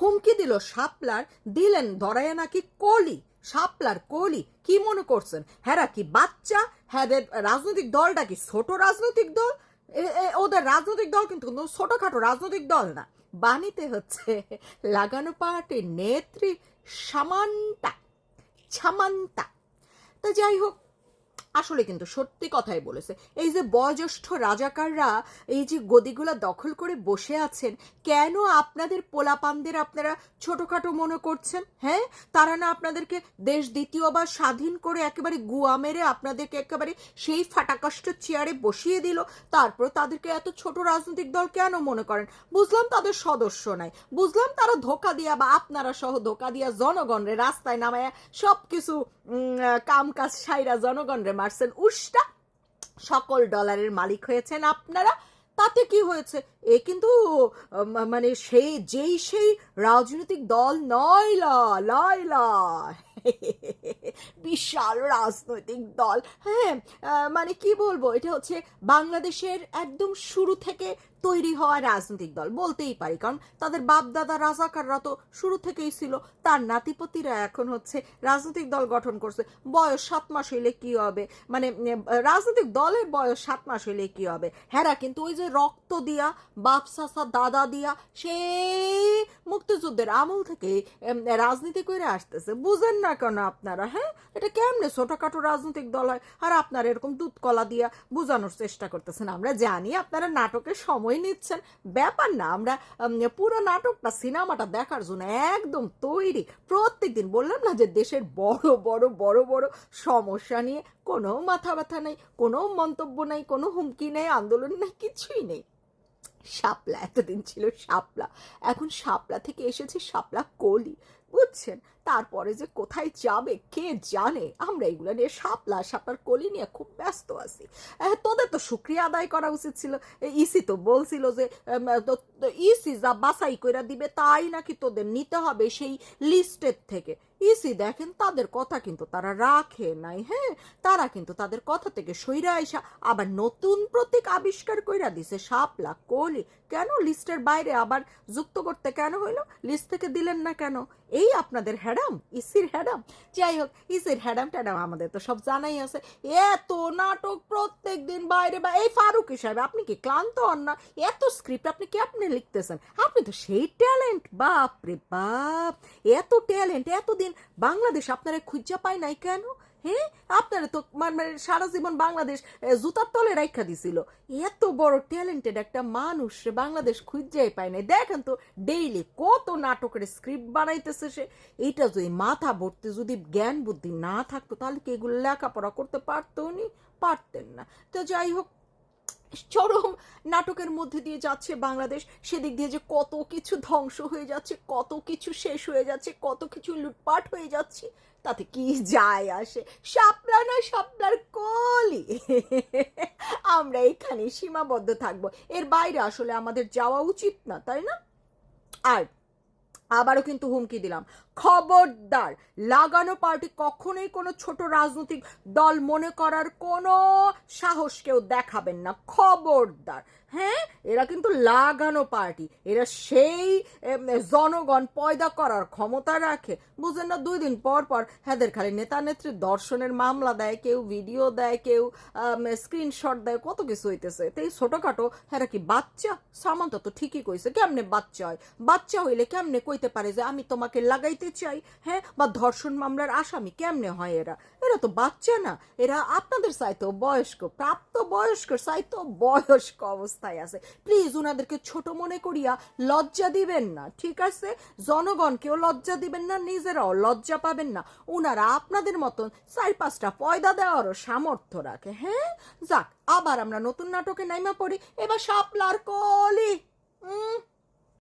হুমকি দিল শাপলার, দিলেন ধরায় নাকি কলি শাপলার কলি কি মনে করছেন? হ্যাঁ কি বাচ্চা? হ্যাঁ রাজনৈতিক দলটা কি ছোট রাজনৈতিক দল? ওদের রাজনৈতিক দল কিন্তু কোনো ছোটখাটো রাজনৈতিক দল না। বাণীতে হচ্ছে, লাগানো পার্টির নেত্রী সামান্তা ছামান্তা তা যাই হোক আসলে কিন্তু সত্যি কথাই বলেছে। এই যে বয়োজ্যেষ্ঠ রাজাকাররা এই যে গদিগুলা দখল করে বসে আছেন, কেন আপনাদের পোলাপানদের আপনারা ছোটখাটো মনে করছেন? হ্যাঁ? তারা না আপনাদেরকে দেশ দ্বিতীয়বার স্বাধীন করে একেবারে গুয়া মেরে আপনাদেরকে একেবারে সেই ফাটাকষ্ট চেয়ারে বসিয়ে দিল, তারপর তাদেরকে এত ছোট রাজনৈতিক দল কেন মনে করেন? বুঝলাম তাদের সদস্য নাই। বুঝলাম তারা ধোকা দিয়া বা আপনারা সহ ধোকা দিয়া জনগণরে রাস্তায় নামায় সব কিছু কাম কাজ সাইরা জনগণরে মারছেন উষ্টা। সকল ডলারের মালিক হয়েছেন আপনারা। তাতে কি হয়েছে? এ কিন্তু মানে সেই, যেই সেই রাজনৈতিক দল নয়লা লয়লা বিশাল রাজনৈতিক দল। হ্যাঁ মানে কি বলব? এটা হচ্ছে বাংলাদেশের একদম শুরু থেকে তৈরি হওয়া রাজনৈতিক দল বলতেই পারি, কারণ তাদের বাপ দাদা রাজাকাররা তো শুরু থেকেই ছিল, তার নাতিপতিরা এখন হচ্ছে রাজনৈতিক দল গঠন করছে, বয়স সাত মাস হইলে কি হবে? মানে রাজনৈতিক দলের বয়স সাত মাস হইলে কি হবে? হ্যাঁ কিন্তু ওই যে রক্ত দিয়া, বাপ সাসা দাদা দিয়া, সেই মুক্তিযুদ্ধের আমল থেকে রাজনীতি করে আসতেছে। বুঝেন না কেন আপনারা হ্যাঁ? এটা কেমনে ছোটখাটো রাজনৈতিক দল হয়? আর আপনারা এরকম দুধ কলা দিয়া বোঝানোর চেষ্টা করতেছেন, আমরা জানি আপনারা নাটকের সময় নিচ্ছেন। ব্যাপার না, আমরা পুরো নাটকটা, সিনেমাটা দেখার জন্য একদম তৈরি। প্রত্যেক দিন বললাম না যে দেশের বড় বড় বড় বড় সমস্যা নিয়ে কোনো মাথা ব্যথা নেই, কোনো মন্তব্য নেই, কোনো হুমকি নেই, আন্দোলন নেই, কিছুই নেই। শাপলা, এতদিন ছিল শাপলা। এখন শাপলা থেকে এসেছে শাপলা কলি। বুঝছেন? তারপরে যে কোথায় যাবে, কে জানে? আমরা এগুলো নিয়ে শাপলা শাপলার কলি নিয়ে খুব ব্যস্ত আছি। তোদের তো শুক্রিয়া আদায় করা উচিত ছিল। ইসি তো বলছিল যে ইসি যা বাসাই করে দিবে তাই নাকি তোদের নিতে হবে সেই লিস্টের থেকে। ইসি দেখেন তাদের কথা কিন্তু তারা রাখে নাই হ্যাঁ? তারা কিন্তু তাদের কথা থেকে সইরা আইসা আবার নতুন প্রতীক আবিষ্কার কইরা দিছে শাপলা কলি। কেন লিস্টের বাইরে আবার যুক্ত করতে কেন হইল? লিস্ট থেকে দিলেন না কেন? এই আপনাদের হ্যাডাম, ইসির হ্যাডাম। যাই হোক, ইসির হ্যাডাম ট্যাডাম আমাদের তো সব জানাই আছে। এত নাটক প্রত্যেক দিন বাইরে বা এই ফারুক সাহেব, আপনি কি ক্লান্ত হন না? এত স্ক্রিপ্ট আপনি কি আপনি লিখতেছেন? আপনি তো সেই ট্যালেন্ট বাপ রে বাপ। এত ট্যালেন্ট এতদিন বাংলাদেশ আপনারা খুঁজা পায় নাই কেন? হ্যাঁ আপনারা তো মানে সারা জীবন বাংলাদেশ জুতার তলে রাখা দিছিল। এত বড় ট্যালেন্টেড একটা মানুষ বাংলাদেশ খুঁজাই পায় নাই। দেখেন তো ডেইলি কত নাটকের স্ক্রিপ্ট বানাইতেছে সে। এইটা যদি মাথা ভর্তি, যদি জ্ঞান বুদ্ধি না থাকতো, তাহলে কি এগুলো লেখাপড়া করতে পারতো উনি? পারতেন না। তো যাই হোক চরম নাটকের মধ্যে দিয়ে যাচ্ছে বাংলাদেশ। সেদিক দিয়ে যে কত কিছু ধ্বংস হয়ে যাচ্ছে, কত কিছু শেষ হয়ে যাচ্ছে, কত কিছু লুটপাট হয়ে যাচ্ছে, তাতে কি যায় আসে? শাপলা না শাপলার কলি। আমরা এখানে সীমাবদ্ধ থাকব। এর বাইরে আসলে আমাদের যাওয়া উচিত না, তাই না? আর আবারও কিন্তু হুমকি দিলাম। খবরদার, লাগানো পার্টি কখনোই কোনো ছোট রাজনৈতিক দল মনে করার কোনো সাহস কেউ দেখাবেন না। খবরদার হ্যাঁ? এরা কিন্তু লাগানো পার্টি। এরা সেই জনগণ পয়দা করার ক্ষমতা রাখে। বুঝেন না, দুই দিন পর পর হ্যাঁদের খালি নেতা নেত্রী দর্শনের মামলা দেয়, কেউ ভিডিও দেয়, কেউ স্ক্রিনশট দেয়, কত কিছু হইতেছে। তো এই ছোটখাটো হ্যাঁ কি বাচ্চা? সামান্ত তো ঠিকই কইছে, কেমনে বাচ্চা হয়? বাচ্চা হইলে কেমনে কইতে পারে যে আমি তোমাকে লাগাইতে চাই? হ্যাঁ? বা ধর্ষণ মামলার আসামি কেমনে হয় এরা? এরা তো বাচ্চা না, এরা আপনাদের চাইতেও বয়স্ক প্রাপ্ত বয়স্ক চাইতেও বয়স্ক অবস্থায় আছে। প্লিজ ওনাদেরকে ছোট মনে করিয়া লজ্জা দিবেন না, ঠিক আছে? জনগণকেও লজ্জা দিবেন না, নিজেরাও লজ্জা পাবেন না। উনারা আপনাদের মতন চার পাঁচটা পয়দা দেওয়ারও সামর্থ্য রাখে হ্যাঁ? যাক, আবার আমরা নতুন নাটকে নাইমা পড়ি। এবার শাপলার কলি। উম?